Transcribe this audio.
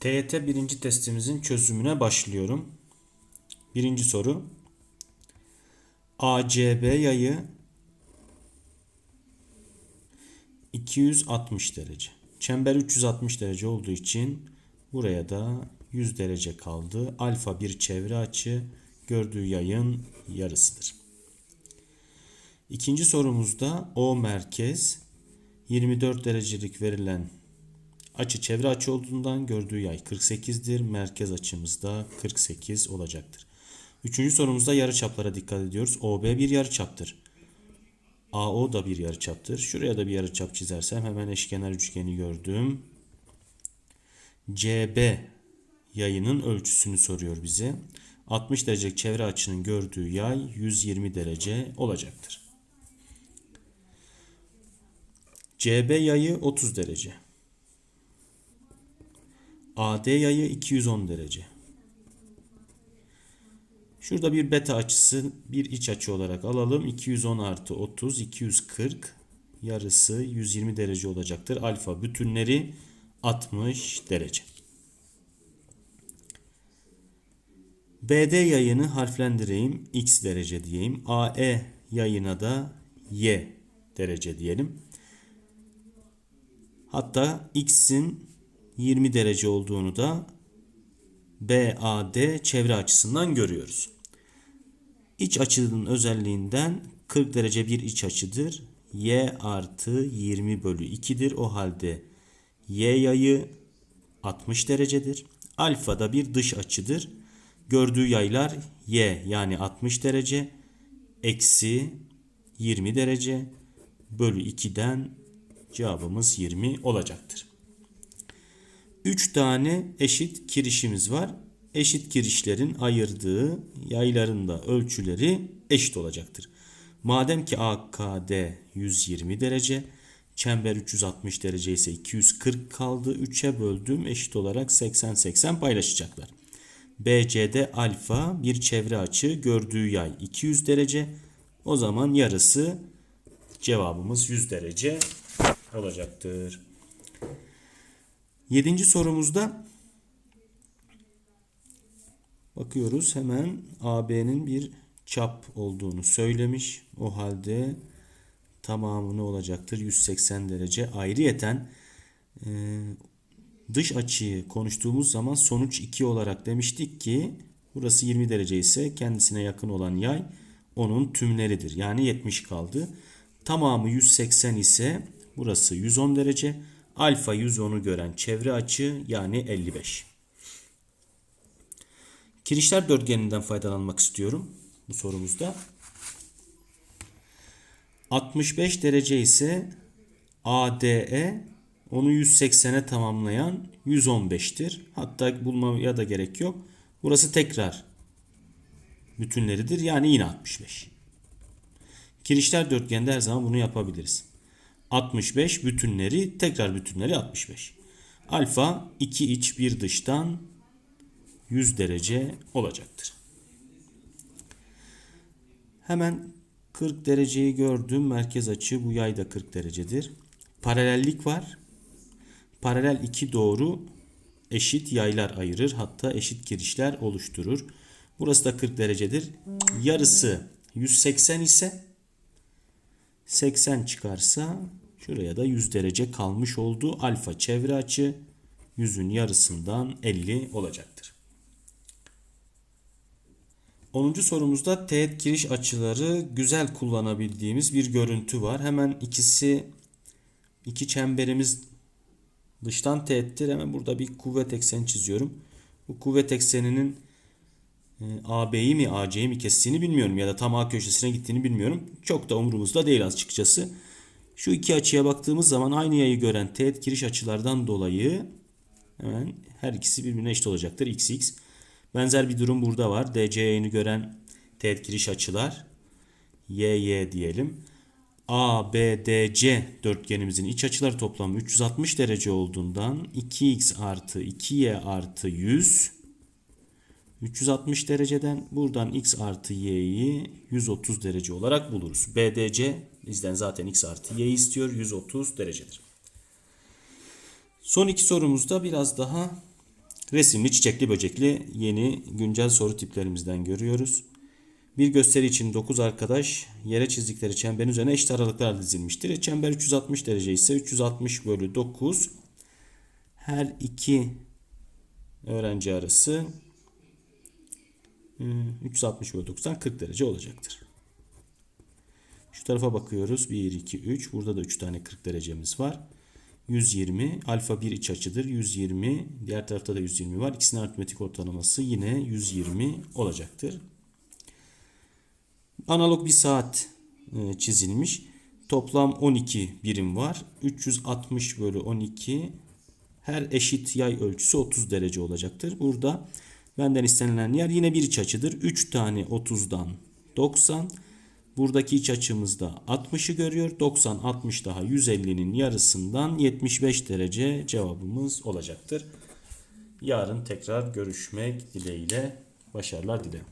TYT birinci testimizin çözümüne başlıyorum. Birinci soru. ACB yayı 260 derece. Çember 360 derece olduğu için buraya da 100 derece kaldı. Alfa bir çevre açı gördüğü yayın yarısıdır. İkinci sorumuzda O merkez 24 derecelik verilen açı çevre açı olduğundan gördüğü yay 48'dir. Merkez açımız da 48 olacaktır. Üçüncü sorumuzda yarıçaplara dikkat ediyoruz. OB bir yarıçaptır. AO da bir yarıçaptır. Şuraya da bir yarıçap çizersem hemen eşkenar üçgeni gördüm. CB yayının ölçüsünü soruyor bize. 60 derecelik çevre açının gördüğü yay 120 derece olacaktır. CB yayı 30 derece. AD yayı 210 derece. Şurada bir beta açısı bir iç açı olarak alalım. 210 artı 30 240 yarısı 120 derece olacaktır. Alfa bütünleri 60 derece. BD yayını harflendireyim. X derece diyeyim. AE yayına da Y derece diyelim. Hatta X'in 20 derece olduğunu da BAD çevre açısından görüyoruz. İç açının özelliğinden 40 derece bir iç açıdır. Y artı 20 bölü 2'dir. O halde Y yayı 60 derecedir. Alfa da bir dış açıdır. Gördüğü yaylar Y yani 60 derece eksi 20 derece bölü 2'den cevabımız 20 olacaktır. 3 tane eşit kirişimiz var. Eşit kirişlerin ayırdığı yayların da ölçüleri eşit olacaktır. Madem ki AKD 120 derece, çember 360 derece ise 240 kaldı. 3'e böldüm eşit olarak 80-80 paylaşacaklar. BCD alfa bir çevre açı gördüğü yay 200 derece. O zaman yarısı cevabımız 100 derece olacaktır. Yedinci sorumuzda bakıyoruz hemen AB'nin bir çap olduğunu söylemiş. O halde tamamı ne olacaktır? 180 derece. Ayrıyeten e, dış açıyı konuştuğumuz zaman sonuç 2 olarak demiştik ki burası 20 derece ise kendisine yakın olan yay onun tümleridir. Yani 70 kaldı. Tamamı 180 ise burası 110 derece. Alfa 110'u gören çevre açı yani 55. Kirişler dörtgeninden faydalanmak istiyorum bu sorumuzda. 65 derece ise ADE onu 180'e tamamlayan 115'tir. Hatta bulmaya da gerek yok. Burası tekrar bütünleridir. Yani yine 65. Kirişler dörtgende her zaman bunu yapabiliriz. 65 bütünleri tekrar bütünleri 65. Alfa 2 iç bir dıştan 100 derece olacaktır. Hemen 40 dereceyi gördüm. Merkez açı bu yay da 40 derecedir. Paralellik var. Paralel iki doğru eşit yaylar ayırır. Hatta eşit girişler oluşturur. Burası da 40 derecedir. Yarısı 180 ise 80 çıkarsa şuraya da 100 derece kalmış oldu. Alfa çevre açı 100'ün yarısından 50 olacaktır. 10. sorumuzda teğet giriş açıları güzel kullanabildiğimiz bir görüntü var. Hemen ikisi iki çemberimiz dıştan teğettir. Hemen burada bir kuvvet ekseni çiziyorum. Bu kuvvet ekseninin e, AB'yi mi AC'yi mi kestiğini bilmiyorum ya da tam A köşesine gittiğini bilmiyorum. Çok da umurumuzda değil açıkçası. Şu iki açıya baktığımız zaman aynı yayı gören teğet giriş açılardan dolayı hemen her ikisi birbirine eşit olacaktır. X, X. Benzer bir durum burada var. DC yayını gören teğet giriş açılar YY diyelim. ABDC dörtgenimizin iç açıları toplamı 360 derece olduğundan 2x artı 2y artı 100 360 dereceden buradan x artı y'yi 130 derece olarak buluruz. BDC bizden zaten x artı y istiyor 130 derecedir. Son iki sorumuzda biraz daha Resimli, çiçekli, böcekli yeni güncel soru tiplerimizden görüyoruz. Bir gösteri için 9 arkadaş yere çizdikleri çemberin üzerine eşit aralıklarla dizilmiştir. E, Çember 360 derece ise 360 bölü 9 her iki öğrenci arası e, 360 bölü 9'dan 40 derece olacaktır. Tarafa bakıyoruz. 1, 2, 3. Burada da 3 tane 40 derecemiz var. 120. Alfa bir iç açıdır. 120. Diğer tarafta da 120 var. İkisinin aritmetik ortalaması yine 120 olacaktır. Analog bir saat e, çizilmiş. Toplam 12 birim var. 360 bölü 12 her eşit yay ölçüsü 30 derece olacaktır. Burada benden istenilen yer yine bir iç açıdır. 3 tane 30'dan 90. Buradaki iç açımızda 60'ı görüyor. 90, 60 daha 150'nin yarısından 75 derece cevabımız olacaktır. Yarın tekrar görüşmek dileğiyle başarılar dilerim.